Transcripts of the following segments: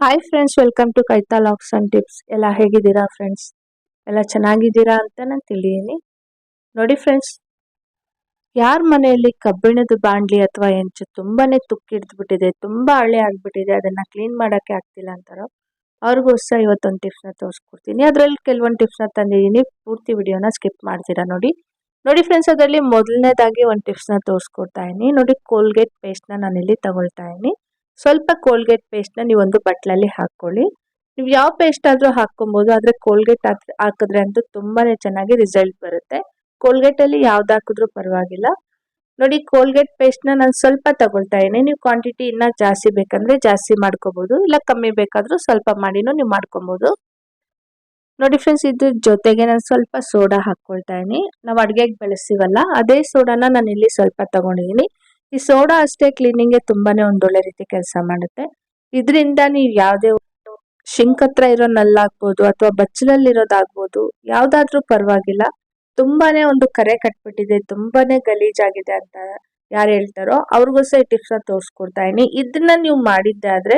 Hi friends welcome to ಕೈತಾ LOX and tips ಎಲ್ಲ ಹೇಗಿದ್ದೀರಾ ಫ್ರೆಂಡ್ಸ್ ಎಲ್ಲ ಚೆನ್ನಾಗಿದ್ದೀರಾ ಅಂತ ನಾನು ತಿಳಿದೀನಿ ನೋಡಿ ಫ್ರೆಂಡ್ಸ್ ಯಾರ ಮನೆಯಲ್ಲಿ ಕಬ್ಬಿಣದ ಬಾಂಡ್ಲಿ ಅಥವಾ ಹೆಂಚು ತುಂಬಾನೇ ತುಕ್ಕಿಡ್ದ್ಬಿಟ್ಟಿದೆ ತುಂಬಾ ಹಳೆ ಆಗಿಬಿಟ್ಟಿದೆ, ಅದನ್ನು ಕ್ಲೀನ್ ಮಾಡೋಕ್ಕೆ ಆಗ್ತಿಲ್ಲ ಅಂತಾರೋ ಅವ್ರಿಗೋಸ್ಕರ ಇವತ್ತೊಂದು ಟಿಪ್ಸ್ನ ತೋರಿಸ್ಕೊಡ್ತೀನಿ. ಅದರಲ್ಲಿ ಕೆಲವೊಂದು ಟಿಪ್ಸ್ನ ತಂದಿದ್ದೀನಿ ಪೂರ್ತಿ ವಿಡಿಯೋನ ಸ್ಕಿಪ್ ಮಾಡ್ತೀರಾ ನೋಡಿ? ನೋಡಿ ಫ್ರೆಂಡ್ಸ್ ಅದರಲ್ಲಿ ಮೊದಲನೇದಾಗಿ ಒಂದು ಟಿಪ್ಸ್ನ ತೋರಿಸ್ಕೊಡ್ತಾ ಇದ್ದೀನಿ. ನೋಡಿ ಕೋಲ್ಗೇಟ್ ಪೇಸ್ಟ್ನ ನಾನಿಲ್ಲಿ ತಗೊಳ್ತಾ ಇದ್ದೀನಿ. ಸ್ವಲ್ಪ ಕೋಲ್ಗೇಟ್ ಪೇಸ್ಟ್ನ ನೀವೊಂದು ಬಟ್ಲಲ್ಲಿ ಹಾಕ್ಕೊಳ್ಳಿ. ನೀವು ಯಾವ ಪೇಸ್ಟ್ ಆದರೂ ಹಾಕ್ಕೊಬೋದು, ಆದರೆ ಕೋಲ್ಗೇಟ್ ಹಾಕಿದ್ರೆ ಅಂತೂ ತುಂಬಾ ಚೆನ್ನಾಗಿ ರಿಸಲ್ಟ್ ಬರುತ್ತೆ. ಕೋಲ್ಗೇಟಲ್ಲಿ ಯಾವ್ದು ಹಾಕಿದ್ರೂ ಪರವಾಗಿಲ್ಲ. ನೋಡಿ ಕೋಲ್ಗೇಟ್ ಪೇಸ್ಟ್ನ ನಾನು ಸ್ವಲ್ಪ ತಗೊಳ್ತಾ ಇದ್ದೀನಿ. ನೀವು ಕ್ವಾಂಟಿಟಿ ಇನ್ನೂ ಜಾಸ್ತಿ ಬೇಕಂದ್ರೆ ಜಾಸ್ತಿ ಮಾಡ್ಕೋಬೋದು, ಇಲ್ಲ ಕಮ್ಮಿ ಬೇಕಾದರೂ ಸ್ವಲ್ಪ ಮಾಡಿನೂ ನೀವು ಮಾಡ್ಕೊಬೋದು. ನೋಡಿ ಫ್ರೆಂಡ್ಸ್ ಇದ್ರ ಜೊತೆಗೆ ನಾನು ಸ್ವಲ್ಪ ಸೋಡಾ ಹಾಕ್ಕೊಳ್ತಾ ಇದ್ದೀನಿ. ನಾವು ಅಡುಗೆಗೆ ಬಳಸ್ತೀವಲ್ಲ, ಅದೇ ಸೋಡಾನ ನಾನು ಇಲ್ಲಿ ಸ್ವಲ್ಪ ತಗೊಂಡಿದ್ದೀನಿ ಈ ಸೋಡಾ ಅಷ್ಟೇ ಕ್ಲೀನಿಂಗ್ಗೆ ತುಂಬಾನೇ ಒಂದೊಳ್ಳೆ ರೀತಿ ಕೆಲಸ ಮಾಡುತ್ತೆ. ಇದರಿಂದ ನೀವು ಯಾವುದೇ ಶಿಂಕ್ ಹತ್ರ ಇರೋ ನಲ್ಲಾಗ್ಬೋದು ಅಥವಾ ಬಚ್ಚಲಲ್ಲಿರೋದಾಗ್ಬೋದು, ಯಾವುದಾದ್ರೂ ಪರವಾಗಿಲ್ಲ. ತುಂಬಾನೇ ಒಂದು ಕರೆ ಕಟ್ಬಿಟ್ಟಿದೆ, ತುಂಬಾನೇ ಗಲೀಜಾಗಿದೆ ಅಂತ ಯಾರು ಹೇಳ್ತಾರೋ ಅವ್ರಿಗೂ ಸಹ ಈ ಟಿಪ್ಸ್ನ ತೋರಿಸ್ಕೊಡ್ತಾ ಇದೀನಿ ಇದನ್ನ ನೀವು ಮಾಡಿದ್ದೆ ಆದ್ರೆ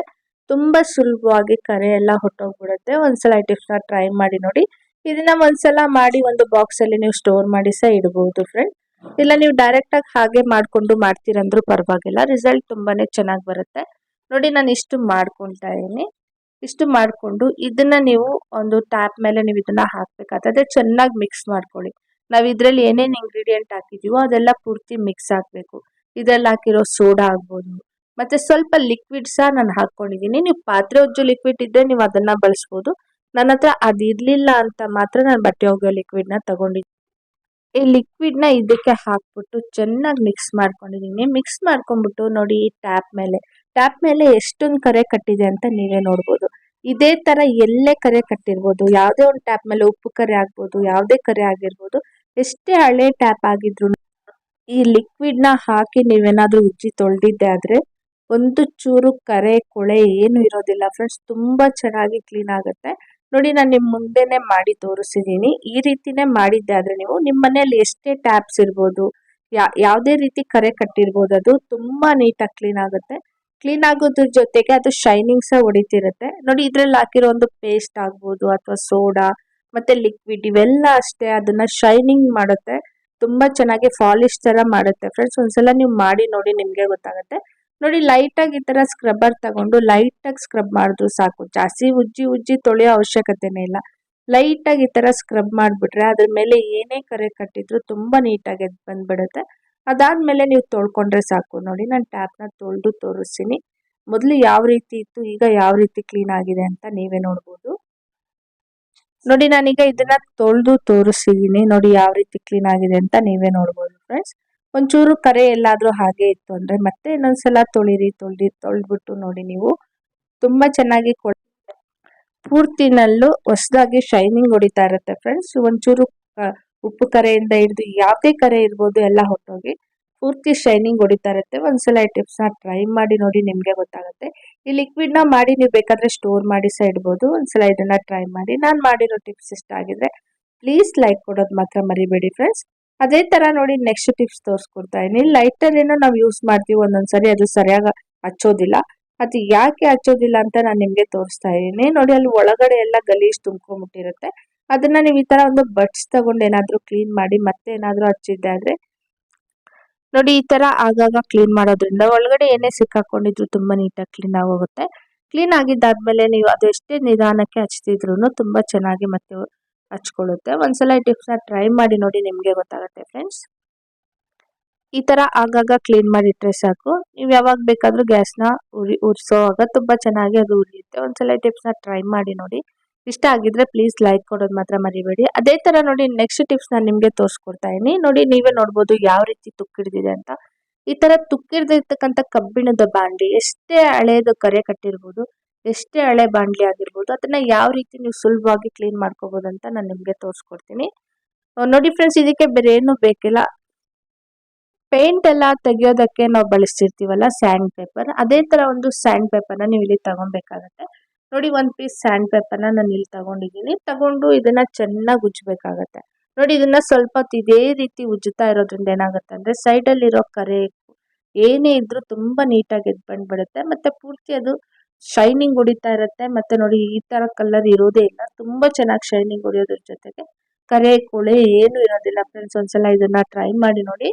ತುಂಬಾ ಸುಲಭವಾಗಿ ಕರೆ ಎಲ್ಲ ಹೊಟ್ಟೋಗ್ಬಿಡುತ್ತೆ ಒಂದ್ಸಲ ಈ ಟಿಪ್ಸ್ನ ಟ್ರೈ ಮಾಡಿ ನೋಡಿ. ಇದನ್ನ ಒಂದ್ಸಲ ಮಾಡಿ ಒಂದು ಬಾಕ್ಸ್ ಅಲ್ಲಿ ನೀವು ಸ್ಟೋರ್ ಮಾಡಿ ಸಹ ಇಡಬಹುದು ಫ್ರೆಂಡ್ ಇಲ್ಲ, ನೀವು ಡೈರೆಕ್ಟ್ ಆಗಿ ಹಾಗೆ ಮಾಡ್ಕೊಂಡು ಮಾಡ್ತೀರಂದ್ರೂ ಪರವಾಗಿಲ್ಲ. ರಿಸಲ್ಟ್ ತುಂಬಾನೇ ಚೆನ್ನಾಗಿ ಬರುತ್ತೆ. ನೋಡಿ, ನಾನು ಇಷ್ಟು ಮಾಡ್ಕೊಳ್ತಾ ಇದ್ದೀನಿ. ಇಷ್ಟು ಮಾಡಿಕೊಂಡು ಇದನ್ನ ನೀವು ಒಂದು ಟ್ಯಾಪ್ ಮೇಲೆ ನೀವು ಇದನ್ನ ಹಾಕ್ಬೇಕಾದ್ರೆ ಚೆನ್ನಾಗಿ ಮಿಕ್ಸ್ ಮಾಡ್ಕೊಳ್ಳಿ. ನಾವು ಇದರಲ್ಲಿ ಏನೇನು ಇಂಗ್ರೀಡಿಯೆಂಟ್ ಹಾಕಿದೀವೋ ಅದೆಲ್ಲ ಪೂರ್ತಿ ಮಿಕ್ಸ್ ಆಗಬೇಕು. ಇದರಲ್ಲಿ ಹಾಕಿರೋ ಸೋಡಾ ಆಗ್ಬೋದು. ಮತ್ತೆ ಸ್ವಲ್ಪ ಲಿಕ್ವಿಡ್ ಸಹ ನಾನು ಹಾಕ್ಕೊಂಡಿದ್ದೀನಿ ನೀವು ಪಾತ್ರೆ ಉಜ್ಜು ಲಿಕ್ವಿಡ್ ಇದ್ದರೆ ನೀವು ಅದನ್ನ ಬಳಸ್ಬೋದು. ನನ್ನ ಹತ್ರ ಅದು ಇರಲಿಲ್ಲ ಅಂತ ಮಾತ್ರ ನಾನು ಬಟ್ಟೆ ಒಗೆಯೋ ಲಿಕ್ವಿಡ್ನ ತಗೊಂಡಿದ್ದೀನಿ ಈ ಲಿಕ್ವಿಡ್ನ ಇದಕ್ಕೆ ಹಾಕ್ಬಿಟ್ಟು ಚೆನ್ನಾಗಿ ಮಿಕ್ಸ್ ಮಾಡ್ಕೊಂಡಿದ್ದೀನಿ ಮಿಕ್ಸ್ ಮಾಡ್ಕೊಂಡ್ಬಿಟ್ಟು ನೋಡಿ ಟ್ಯಾಪ್ ಮೇಲೆ. ಟ್ಯಾಪ್ ಮೇಲೆ ಎಷ್ಟೊಂದು ಕರೆ ಕಟ್ಟಿದೆ ಅಂತ ನೀವೇ ನೋಡ್ಬೋದು. ಇದೇ ತರ ಎಲ್ಲೇ ಕರೆ ಕಟ್ಟಿರ್ಬೋದು. ಯಾವುದೇ ಒಂದು ಟ್ಯಾಪ್ ಮೇಲೆ ಉಪ್ಪು ಕರೆ ಆಗ್ಬೋದು, ಯಾವುದೇ ಕರೆ ಆಗಿರ್ಬೋದು. ಎಷ್ಟೇ ಹಳೆ ಟ್ಯಾಪ್ ಆಗಿದ್ರು ಈ ಲಿಕ್ವಿಡ್ನ ಹಾಕಿ ನೀವೇನಾದರೂ ಉಜ್ಜಿ ತೊಳೆದಿದ್ದೆ ಆದ್ರೆ ಒಂದು ಚೂರು ಕರೆ, ಕೊಳೆ ಏನು ಇರೋದಿಲ್ಲ. ಫ್ರೆಂಡ್ಸ್ ತುಂಬಾ ಚೆನ್ನಾಗಿ ಕ್ಲೀನ್ ಆಗುತ್ತೆ. ನೋಡಿ, ನಾನು ನಿಮ್ಮ ಮುಂದೆನೆ ಮಾಡಿ ತೋರಿಸಿದ್ದೀನಿ ಈ ರೀತಿನೇ ಮಾಡಿದ್ದೆ, ಆದರೆ ನೀವು ನಿಮ್ಮ ಮನೆಯಲ್ಲಿ ಎಷ್ಟೇ ಟ್ಯಾಪ್ಸ್ ಇರ್ಬೋದು, ಯಾ, ಯಾವುದೇ ರೀತಿ ಕರೆ ಕಟ್ಟಿರ್ಬೋದು, ಅದು ತುಂಬ ನೀಟಾಗಿ ಕ್ಲೀನ್ ಆಗುತ್ತೆ. ಕ್ಲೀನ್ ಆಗೋದ್ರ ಜೊತೆಗೆ ಅದು ಶೈನಿಂಗ್ ಸಹ ಹೊಡಿತಿರುತ್ತೆ. ನೋಡಿ, ಇದರಲ್ಲಿ ಹಾಕಿರೋ ಒಂದು ಪೇಸ್ಟ್ ಆಗ್ಬೋದು, ಅಥವಾ ಸೋಡಾ, ಮತ್ತೆ ಲಿಕ್ವಿಡ್, ಇವೆಲ್ಲ ಅಷ್ಟೇ, ಅದನ್ನ ಶೈನಿಂಗ್ ಮಾಡುತ್ತೆ. ತುಂಬಾ ಚೆನ್ನಾಗಿ ಫಾಲಿಶ್ ತರ ಮಾಡುತ್ತೆ. ಫ್ರೆಂಡ್ಸ್, ಒಂದ್ಸಲ ನೀವು ಮಾಡಿ ನೋಡಿ, ನಿಮಗೆ ಗೊತ್ತಾಗುತ್ತೆ. ನೋಡಿ ಲೈಟ್ ಆಗಿ ಈ ತರ ಸ್ಕ್ರಬ್ಬರ್ ತಗೊಂಡು ಲೈಟ್ ಆಗಿ ಸ್ಕ್ರಬ್ ಮಾಡಿದ್ರು ಸಾಕು. ಜಾಸ್ತಿ ಉಜ್ಜಿ ಉಜ್ಜಿ ತೊಳೆಯೋ ಅವಶ್ಯಕತೆನೇ ಇಲ್ಲ. ಲೈಟ್ ಆಗಿ ಈ ತರ ಸ್ಕ್ರಬ್ ಮಾಡಿಬಿಟ್ರೆ ಅದ್ರ ಮೇಲೆ ಏನೇ ಕರೆ ಕಟ್ಟಿದ್ರು ತುಂಬಾ ನೀಟಾಗಿ ಬಂದ್ಬಿಡುತ್ತೆ. ಅದಾದ್ಮೇಲೆ ನೀವು ತೊಳ್ಕೊಂಡ್ರೆ ಸಾಕು. ನೋಡಿ, ನಾನು ಟ್ಯಾಪ್ನ ತೊಳೆದು ತೋರಿಸ್ತೀನಿ. ಮೊದಲು ಯಾವ ರೀತಿ ಇತ್ತು, ಈಗ ಯಾವ ರೀತಿ ಕ್ಲೀನ್ ಆಗಿದೆ ಅಂತ ನೀವೇ ನೋಡ್ಬೋದು. ನೋಡಿ, ನಾನೀಗ ಇದನ್ನ ತೊಳೆದು ತೋರಿಸಿದೀನಿ. ನೋಡಿ, ಯಾವ ರೀತಿ ಕ್ಲೀನ್ ಆಗಿದೆ ಅಂತ ನೀವೇ ನೋಡ್ಬೋದು ಫ್ರೆಂಡ್ಸ್ ಒಂಚೂರು ಕರೆ ಎಲ್ಲಾದರೂ ಹಾಗೆ ಇತ್ತು ಅಂದರೆ ಮತ್ತೆ ಇನ್ನೊಂದ್ಸಲ ತೊಳಿರಿ, ತೊಳ್ದಿ, ತೊಳೆದ್ಬಿಟ್ಟು ನೋಡಿ ನೀವು. ತುಂಬ ಚೆನ್ನಾಗಿ ಕೊ ಪೂರ್ತಿನಲ್ಲೂ ಹೊಸದಾಗಿ ಶೈನಿಂಗ್ ಹೊಡಿತಾ ಇರುತ್ತೆ ಫ್ರೆಂಡ್ಸ್ ಒಂಚೂರು ಉಪ್ಪು ಕರೆಯಿಂದ ಹಿಡಿದು ಯಾವುದೇ ಕರೆ ಇರ್ಬೋದು ಎಲ್ಲ ಹೊಟ್ಟೋಗಿ ಪೂರ್ತಿ ಶೈನಿಂಗ್ ಹೊಡಿತಾ ಇರುತ್ತೆ. ಒಂದ್ಸಲ ಈ ಟಿಪ್ಸ್ನ ಟ್ರೈ ಮಾಡಿ ನೋಡಿ ನಿಮಗೆ ಗೊತ್ತಾಗುತ್ತೆ. ಈ ಲಿಕ್ವಿಡ್ನ ಮಾಡಿ ನೀವು ಬೇಕಾದ್ರೆ ಸ್ಟೋರ್ ಮಾಡಿ ಸಹ ಇಡ್ಬೋದು. ಒಂದ್ಸಲ ಇದನ್ನ ಟ್ರೈ ಮಾಡಿ. ನಾನು ಮಾಡಿರೋ ಟಿಪ್ಸ್ ಇಷ್ಟ ಆಗಿದ್ರೆ ಪ್ಲೀಸ್ ಲೈಕ್ ಕೊಡೋದು ಮಾತ್ರ ಮರಿಬೇಡಿ ಫ್ರೆಂಡ್ಸ್ ಅದೇ ತರ ನೋಡಿ ನೆಕ್ಸ್ಟ್ ಟಿಪ್ಸ್ ತೋರಿಸ್ಕೊಡ್ತಾ ಇದೀನಿ ಲೈಟರ್ ಏನೋ ನಾವು ಯೂಸ್ ಮಾಡ್ತೀವಿ ಒಂದೊಂದ್ಸರಿ, ಅದು ಸರಿಯಾಗಿ ಹಚ್ಚೋದಿಲ್ಲ. ಅದು ಯಾಕೆ ಹಚ್ಚೋದಿಲ್ಲ ಅಂತ ನಾನು ನಿಮಗೆ ತೋರಿಸ್ತಾ ಇದ್ದೀನಿ. ನೋಡಿ ಅಲ್ಲಿ ಒಳಗಡೆ ಎಲ್ಲ ಗಲೀಜ್ ತುಂಬ್ಕೊಂಡ್ಬಿಟ್ಟಿರುತ್ತೆ ಅದನ್ನ ನೀವು ಈ ತರ ಒಂದು ಬಟ್ಸ್ ತಗೊಂಡು ಏನಾದರೂ ಕ್ಲೀನ್ ಮಾಡಿ ಮತ್ತೆ ಏನಾದರೂ ಹಚ್ಚಿದ್ದೆ ಆದ್ರೆ, ನೋಡಿ ಈ ತರ ಆಗಾಗ ಕ್ಲೀನ್ ಮಾಡೋದ್ರಿಂದ ಒಳಗಡೆ ಏನೇ ಸಿಕ್ಕಾಕೊಂಡಿದ್ರು ತುಂಬಾ ನೀಟಾಗಿ ಕ್ಲೀನ್ ಆಗೋಗುತ್ತೆ. ಕ್ಲೀನ್ ಆಗಿದ್ದಾದ್ಮೇಲೆ ನೀವು ಅದು ಎಷ್ಟೇ ನಿಧಾನಕ್ಕೆ ಹಚ್ತಿದ್ರು ತುಂಬಾ ಚೆನ್ನಾಗಿ ಮತ್ತೆ ಹಚ್ಕೊಳ್ಳುತ್ತೆ. ಒಂದ್ಸಲ ಈ ಟಿಪ್ಸ್ನ ಟ್ರೈ ಮಾಡಿ ನೋಡಿ ನಿಮಗೆ ಗೊತ್ತಾಗುತ್ತೆ ಫ್ರೆಂಡ್ಸ್ ಈ ತರ ಆಗಾಗ ಕ್ಲೀನ್ ಮಾಡಿಟ್ರೆ ಸಾಕು. ನೀವು ಯಾವಾಗ ಬೇಕಾದರೂ ಗ್ಯಾಸ್ನ ಉರಿ, ಉರಿಸೋವಾಗ ತುಂಬಾ ಚೆನ್ನಾಗಿ ಅದು ಉರಿಯುತ್ತೆ. ಒಂದ್ಸಲ ಈ ಟಿಪ್ಸ್ನ ಟ್ರೈ ಮಾಡಿ ನೋಡಿ. ಇಷ್ಟ ಆಗಿದ್ರೆ ಪ್ಲೀಸ್ ಲೈಕ್ ಕೊಡೋದು ಮಾತ್ರ ಮರಿಬೇಡಿ. ಅದೇ ತರ ನೋಡಿ ನೆಕ್ಸ್ಟ್ ಟಿಪ್ಸ್ ನಾನು ನಿಮಗೆ ತೋರಿಸ್ಕೊಡ್ತಾ ಇದೀನಿ ನೋಡಿ ನೀವೇ ನೋಡ್ಬೋದು ಯಾವ ರೀತಿ ತುಕ್ಕಿಡ್ದಿದೆ ಅಂತ. ಈ ತರ ತುಕ್ಕಿಡ್ದಿರ್ತಕ್ಕಂಥ ಕಬ್ಬಿಣದ ಬಾಂಡಿ ಎಷ್ಟೇ ಹಳೇದು ಕರೆ ಕಟ್ಟಿರ್ಬೋದು. ಎಷ್ಟೇ ಹಳೆ ಬಾಂಡ್ಲಿ ಆಗಿರ್ಬೋದು, ಅದನ್ನ ಯಾವ ರೀತಿ ನೀವು ಸುಲಭವಾಗಿ ಕ್ಲೀನ್ ಮಾಡ್ಕೋಬಹುದು ಅಂತ ನಾನು ನಿಮಗೆ ತೋರಿಸ್ಕೊಡ್ತೀನಿ. ನೋಡಿ ಫ್ರೆಂಡ್ಸ್ ಇದಕ್ಕೆ ಬೇರೆ ಏನು ಬೇಕಿಲ್ಲ. ಪೇಂಟ್ ಎಲ್ಲ ತೆಗಿಯೋದಕ್ಕೆ ನಾವು ಬಳಸ್ತಿರ್ತೀವಲ್ಲ ಸ್ಯಾಂಡ್ ಪೇಪರ್ ಅದೇ ತರ ಒಂದು ಸ್ಯಾಂಡ್ ಪೇಪರ್ನ ನೀವು ಇಲ್ಲಿ ತಗೊಬೇಕಾಗತ್ತೆ. ನೋಡಿ ಒಂದು ಪೀಸ್ ಸ್ಯಾಂಡ್ ಪೇಪರ್ನ ನಾನು ಇಲ್ಲಿ ತಗೊಂಡಿದ್ದೀನಿ. ತಗೊಂಡು ಇದನ್ನ ಚೆನ್ನಾಗಿ ಉಜ್ಜಬೇಕಾಗತ್ತೆ ನೋಡಿ ಇದನ್ನ ಸ್ವಲ್ಪ ಇದೇ ರೀತಿ ಉಜ್ಜುತ್ತಾ ಇರೋದ್ರಿಂದ ಏನಾಗುತ್ತೆ ಅಂದ್ರೆ ಸೈಡಲ್ಲಿರೋ ಕರೆ ಏನೇ ಇದ್ರೂ ತುಂಬಾ ನೀಟಾಗಿ ಎದ್ದು ಬಂದ್ಬಿಡುತ್ತೆ. ಮತ್ತೆ ಪೂರ್ತಿ ಅದು ಶೈನಿಂಗ್ ಹೊಡಿತಾ ಇರುತ್ತೆ. ಮತ್ತೆ ನೋಡಿ ಈ ತರ ಕಲರ್ ಇರೋದೇ ಇಲ್ಲ. ತುಂಬಾ ಚೆನ್ನಾಗಿ ಶೈನಿಂಗ್ ಹೊಡಿಯೋದ್ರ ಜೊತೆಗೆ ಕರೆ, ಕೊಳೆ ಏನು ಇರೋದಿಲ್ಲ ಫ್ರೆಂಡ್ಸ್ ಒಂದ್ಸಲ ಇದನ್ನ ಟ್ರೈ ಮಾಡಿ ನೋಡಿ.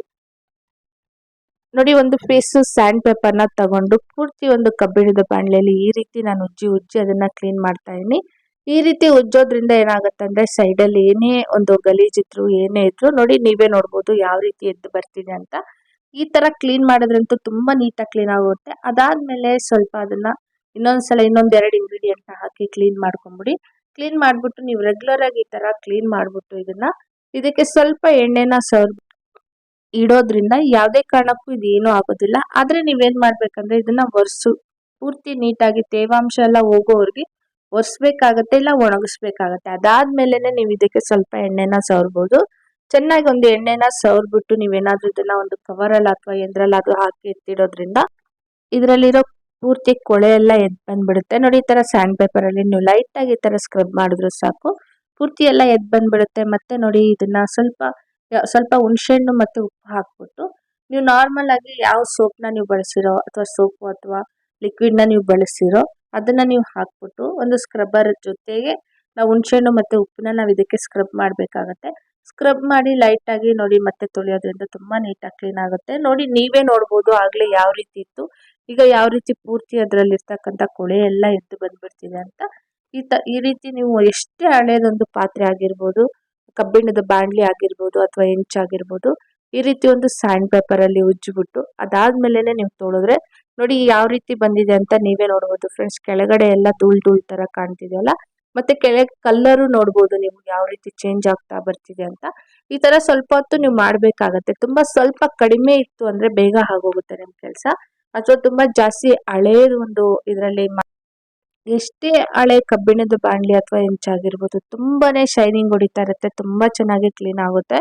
ನೋಡಿ ಒಂದು ಫೇಸ್ ಸ್ಯಾಂಡ್ ಪೇಪರ್ನ ತಗೊಂಡು ಪೂರ್ತಿ ಒಂದು ಕಬ್ಬಿಣದ ಬಾಣಲೆಯಲ್ಲಿ ಈ ರೀತಿ ನಾನು ಉಜ್ಜಿ ಉಜ್ಜಿ ಅದನ್ನ ಕ್ಲೀನ್ ಮಾಡ್ತಾ ಇದೀನಿ ಈ ರೀತಿ ಉಜ್ಜೋದ್ರಿಂದ ಏನಾಗುತ್ತೆ ಅಂದ್ರೆ ಸೈಡ್ ಅಲ್ಲಿ ಏನೇ ಒಂದು ಗಲೀಜಿದ್ರು ಏನೇ ಇದ್ರು ನೋಡಿ ನೀವೇ ನೋಡ್ಬೋದು ಯಾವ ರೀತಿ ಎದ್ದು ಬರ್ತಿದೆ ಅಂತ. ಈ ತರ ಕ್ಲೀನ್ ಮಾಡಿದ್ರಂತೂ ತುಂಬಾ ನೀಟಾಗಿ ಕ್ಲೀನ್ ಆಗುತ್ತೆ. ಅದಾದ್ಮೇಲೆ ಸ್ವಲ್ಪ ಅದನ್ನ ಇನ್ನೊಂದ್ಸಲ ಇನ್ನೊಂದು ಎರಡು ಇಂಗ್ರೀಡಿಯೆಂಟ್ನ ಹಾಕಿ ಕ್ಲೀನ್ ಮಾಡ್ಕೊಂಬಿಡಿ. ಕ್ಲೀನ್ ಮಾಡ್ಬಿಟ್ಟು ನೀವು ರೆಗ್ಯುಲರ್ ಆಗಿ ಈ ತರ ಕ್ಲೀನ್ ಮಾಡ್ಬಿಟ್ಟು ಇದನ್ನ ಇದಕ್ಕೆ ಸ್ವಲ್ಪ ಎಣ್ಣೆನ ಸವರ್ ಇಡೋದ್ರಿಂದ ಯಾವುದೇ ಕಾರಣಕ್ಕೂ ಇದೇನೂ ಆಗೋದಿಲ್ಲ. ಆದ್ರೆ ನೀವೇನು ಮಾಡಬೇಕಂದ್ರೆ ಇದನ್ನ ಒರೆಸು. ಪೂರ್ತಿ ನೀಟಾಗಿ ತೇವಾಂಶ ಎಲ್ಲ ಹೋಗೋವರೆಗೆ ಒರೆಸ್ಬೇಕಾಗತ್ತೆ, ಇಲ್ಲ ಒಣಗಿಸ್ಬೇಕಾಗತ್ತೆ. ಅದಾದ್ಮೇಲೆನೆ ನೀವು ಇದಕ್ಕೆ ಸ್ವಲ್ಪ ಎಣ್ಣೆನ ಸವರ್ಬೋದು. ಚೆನ್ನಾಗಿ ಒಂದು ಎಣ್ಣೆನ ಸವರ್ಬಿಟ್ಟು ನೀವೇನಾದ್ರೂ ಇದನ್ನ ಒಂದು ಕವರಲ್ಲಿ ಅಥವಾ ಎಂದ್ರಲ್ಲಾದ್ರೂ ಹಾಕಿ ಎತ್ತಿಡೋದ್ರಿಂದ ಇದರಲ್ಲಿರೋ ಪೂರ್ತಿ ಕೊಳೆ ಎಲ್ಲ ಎದ್ದು ಬಂದ್ಬಿಡುತ್ತೆ. ನೋಡಿ ಈ ಥರ ಸ್ಯಾಂಡ್ ಪೇಪರಲ್ಲಿ ನೀವು ಲೈಟ್ ಆಗಿ ಈ ಥರ ಸ್ಕ್ರಬ್ ಮಾಡಿದ್ರು ಸಾಕು. ಪೂರ್ತಿ ಎಲ್ಲ ಎದ್ದು ಬಂದ್ಬಿಡುತ್ತೆ. ಮತ್ತೆ ನೋಡಿ ಇದನ್ನ ಸ್ವಲ್ಪ ಸ್ವಲ್ಪ ಹುಣಸೆಹಣ್ಣು ಮತ್ತೆ ಉಪ್ಪು ಹಾಕ್ಬಿಟ್ಟು ನೀವು ನಾರ್ಮಲ್ ಆಗಿ ಯಾವ ಸೋಪ್ನ ನೀವು ಬಳಸಿರೋ ಅಥವಾ ಸೋಪು ಅಥವಾ ಲಿಕ್ವಿಡ್ನ ನೀವು ಬಳಸಿರೋ ಅದನ್ನ ನೀವು ಹಾಕ್ಬಿಟ್ಟು ಒಂದು ಸ್ಕ್ರಬ್ಬರ್ ಜೊತೆಗೆ ನಾವು ಹುಣಸೆಹಣ್ಣು ಮತ್ತೆ ಉಪ್ಪನ್ನ ನಾವು ಇದಕ್ಕೆ ಸ್ಕ್ರಬ್ ಮಾಡಬೇಕಾಗತ್ತೆ. ಸ್ಕ್ರಬ್ ಮಾಡಿ ಲೈಟ್ ಆಗಿ ನೋಡಿ ಮತ್ತೆ ತೊಳೆಯೋದ್ರಿಂದ ತುಂಬಾ ನೀಟಾಗಿ ಕ್ಲೀನ್ ಆಗುತ್ತೆ. ನೋಡಿ ನೀವೇ ನೋಡ್ಬೋದು ಆಗ್ಲೇ ಯಾವ ರೀತಿ ಇತ್ತು. ಈಗ ಯಾವ ರೀತಿ ಪೂರ್ತಿ ಅದರಲ್ಲಿ ಇರ್ತಕ್ಕಂಥ ಕೊಳೆ ಎಲ್ಲ ಎದ್ದು ಬಂದುಬಿಡ್ತಿದೆ ಅಂತ ಈ ತ, ಈ ರೀತಿ ನೀವು ಎಷ್ಟೇ ಹಳೆಯದೊಂದು ಪಾತ್ರೆ ಆಗಿರ್ಬೋದು, ಕಬ್ಬಿಣದ ಬಾಣಲಿ ಆಗಿರ್ಬೋದು ಅಥವಾ ಹೆಂಚಾಗಿರ್ಬೋದು ಈ ರೀತಿ ಒಂದು ಸ್ಯಾಂಡ್ ಪೇಪರಲ್ಲಿ ಉಜ್ಜಿಬಿಟ್ಟು ಅದಾದ್ಮೇಲೆನೆ ನೀವು ತೊಳೆದ್ರೆ ನೋಡಿ ಯಾವ ರೀತಿ ಬಂದಿದೆ ಅಂತ ನೀವೇ ನೋಡ್ಬೋದು. ಫ್ರೆಂಡ್ಸ್ ಕೆಳಗಡೆ ಎಲ್ಲ ಧೂಳ್ ಧೂಳ್ ತರ ಕಾಣ್ತಿದೆಯಲ್ಲ ಮತ್ತೆ ಕೆಳಗೆ ಕಲ್ಲರು ನೋಡ್ಬೋದು ನೀವು ಯಾವ ರೀತಿ ಚೇಂಜ್ ಆಗ್ತಾ ಬರ್ತಿದೆ ಅಂತ. ಈ ತರ ಸ್ವಲ್ಪ ಹೊತ್ತು ನೀವು ಮಾಡ್ಬೇಕಾಗತ್ತೆ. ತುಂಬಾ ಸ್ವಲ್ಪ ಕಡಿಮೆ ಇತ್ತು ಅಂದ್ರೆ ಬೇಗ ಆಗೋಗುತ್ತೆ ನಿಮ್ ಕೆಲಸ. ಅಥವಾ ತುಂಬಾ ಜಾಸ್ತಿ ಹಳೇದು ಒಂದು ಇದರಲ್ಲಿ ಎಷ್ಟೇ ಹಳೆ ಕಬ್ಬಿಣದ ಬಾಣಲಿ ಅಥವಾ ಹೆಂಚಾಗಿರ್ಬೋದು ತುಂಬಾನೇ ಶೈನಿಂಗ್ ಹೊಡಿತಾ ಇರುತ್ತೆ, ತುಂಬಾ ಚೆನ್ನಾಗಿ ಕ್ಲೀನ್ ಆಗುತ್ತೆ.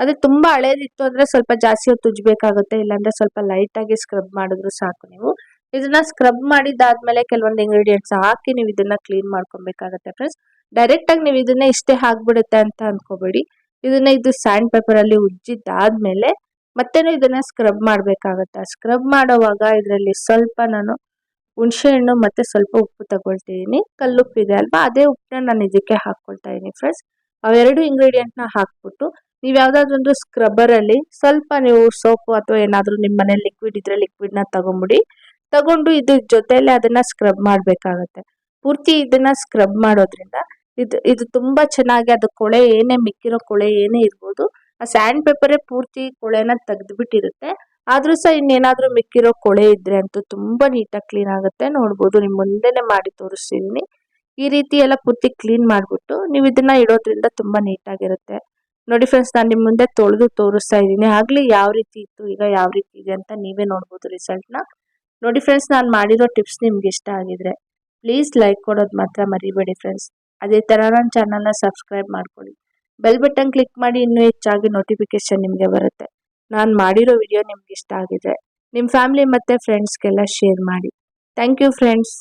ಅದೇ ತುಂಬಾ ಹಳೇದಿತ್ತು ಅಂದ್ರೆ ಸ್ವಲ್ಪ ಜಾಸ್ತಿ ಹೊತ್ತು ಉಜ್ಬೇಕಾಗುತ್ತೆ, ಇಲ್ಲಾಂದ್ರೆ ಸ್ವಲ್ಪ ಲೈಟ್ ಆಗಿ ಸ್ಕ್ರಬ್ ಮಾಡಿದ್ರು ಸಾಕು ನೀವು. ಇದನ್ನ ಸ್ಕ್ರಬ್ ಮಾಡಿದಾದ್ಮೇಲೆ ಕೆಲವೊಂದು ಇಂಗ್ರೀಡಿಯೆಂಟ್ಸ್ ಹಾಕಿ ನೀವು ಇದನ್ನ ಕ್ಲೀನ್ ಮಾಡ್ಕೊಬೇಕಾಗತ್ತೆ ಫ್ರೆಂಡ್ಸ್ ಡೈರೆಕ್ಟ್ ಆಗಿ ನೀವು ಇದನ್ನ ಇಷ್ಟೇ ಹಾಕ್ಬಿಡುತ್ತೆ ಅಂತ ಅನ್ಕೋಬೇಡಿ. ಇದನ್ನ ಇದು ಸ್ಯಾಂಡ್ ಪೇಪರ್ ಅಲ್ಲಿ ಉಜ್ಜಿದ್ದಾದ್ಮೇಲೆ ಮತ್ತೇನು ಇದನ್ನ ಸ್ಕ್ರಬ್ ಮಾಡ್ಬೇಕಾಗತ್ತೆ. ಸ್ಕ್ರಬ್ ಮಾಡೋವಾಗ ಇದರಲ್ಲಿ ಸ್ವಲ್ಪ ನಾನು ಹುಣಸೆಹಣ್ಣು ಮತ್ತೆ ಸ್ವಲ್ಪ ಉಪ್ಪು ತಗೊಳ್ತಿದ್ದೀನಿ ಕಲ್ಲುಪ್ಪು ಇದೆ ಅಲ್ವಾ? ಅದೇ ಉಪ್ಪನ್ನ ನಾನು ಇದಕ್ಕೆ ಹಾಕೊಳ್ತಾ ಇದ್ದೀನಿ ಫ್ರೆಂಡ್ಸ್ ಅವೆರಡು ಇಂಗ್ರೀಡಿಯೆಂಟ್ನ ಹಾಕ್ಬಿಟ್ಟು ನೀವು ಯಾವ್ದಾದ್ರು ಸ್ಕ್ರಬ್ಬರಲ್ಲಿ ಸ್ಕ್ರಬ್ಬರ್ ಅಲ್ಲಿ ಸ್ವಲ್ಪ ನೀವು ಸೋಪು ಅಥವಾ ಏನಾದರೂ ನಿಮ್ಮ ಮನೇಲಿ ಲಿಕ್ವಿಡ್ ಇದ್ರೆ ಲಿಕ್ವಿಡ್ನ ತಗೊಂಬಿಡಿ. ತಗೊಂಡು ಇದ್ರ ಜೊತೆಲೆ ಅದನ್ನ ಸ್ಕ್ರಬ್ ಮಾಡ್ಬೇಕಾಗತ್ತೆ. ಪೂರ್ತಿ ಇದನ್ನ ಸ್ಕ್ರಬ್ ಮಾಡೋದ್ರಿಂದ ಇದು ಇದು ತುಂಬಾ ಚೆನ್ನಾಗಿ ಅದು ಕೊಳೆ ಏನೇ ಮಿಕ್ಕಿರೋ ಕೊಳೆ ಏನೇ ಇರ್ಬೋದು, ಆ ಸ್ಯಾಂಡ್ ಪೇಪರೇ ಪೂರ್ತಿ ಕೊಳೆನ ತೆಗೆದ್ಬಿಟ್ಟಿರುತ್ತೆ. ಆದ್ರೂ ಸಹ ಇನ್ನೇನಾದ್ರೂ ಮಿಕ್ಕಿರೋ ಕೊಳೆ ಇದ್ರೆ ಅಂತೂ ತುಂಬಾ ನೀಟಾಗಿ ಕ್ಲೀನ್ ಆಗುತ್ತೆ. ನೋಡ್ಬೋದು, ನಿಮ್ ಮುಂದೆನೆ ಮಾಡಿ ತೋರಿಸ್ತಿದೀನಿ ಈ ರೀತಿ ಎಲ್ಲ ಪೂರ್ತಿ ಕ್ಲೀನ್ ಮಾಡ್ಬಿಟ್ಟು ನೀವು ಇದನ್ನ ಇಡೋದ್ರಿಂದ ತುಂಬಾ ನೀಟಾಗಿರುತ್ತೆ. ನೋಡಿ ಫ್ರೆಂಡ್ಸ್ ನಾನು ನಿಮ್ಮ ಮುಂದೆ ತೊಳೆದು ತೋರಿಸ್ತಾ ಇದ್ದೀನಿ. ಆಗ್ಲಿ ಯಾವ ರೀತಿ ಇತ್ತು, ಈಗ ಯಾವ ರೀತಿ ಇದೆ ಅಂತ ನೀವೇ ನೋಡ್ಬೋದು ರಿಸಲ್ಟ್ನ ನೋಡಿ ಫ್ರೆಂಡ್ಸ್ ನಾನು ಮಾಡಿರೋ ಟಿಪ್ಸ್ ನಿಮ್ಗೆ ಇಷ್ಟ ಆಗಿದ್ರೆ ಪ್ಲೀಸ್ ಲೈಕ್ ಕೊಡೋದು ಮಾತ್ರ ಮರಿಬೇಡಿ ಫ್ರೆಂಡ್ಸ್ ಅದೇ ಥರ ನನ್ನ ಚಾನಲ್ನ ಸಬ್ಸ್ಕ್ರೈಬ್ ಮಾಡ್ಕೊಳ್ಳಿ. ಬೆಲ್ ಬಟನ್ ಕ್ಲಿಕ್ ಮಾಡಿ ಇನ್ನೂ ಹೆಚ್ಚಾಗಿ ನೋಟಿಫಿಕೇಶನ್ ನಿಮಗೆ ಬರುತ್ತೆ. ನಾನು ಮಾಡಿರೋ ವಿಡಿಯೋ ನಿಮ್ಗೆ ಇಷ್ಟ ಆಗಿದ್ರೆ ನಿಮ್ಮ ಫ್ಯಾಮಿಲಿ ಮತ್ತು ಫ್ರೆಂಡ್ಸ್ಗೆಲ್ಲ ಶೇರ್ ಮಾಡಿ. Thank you friends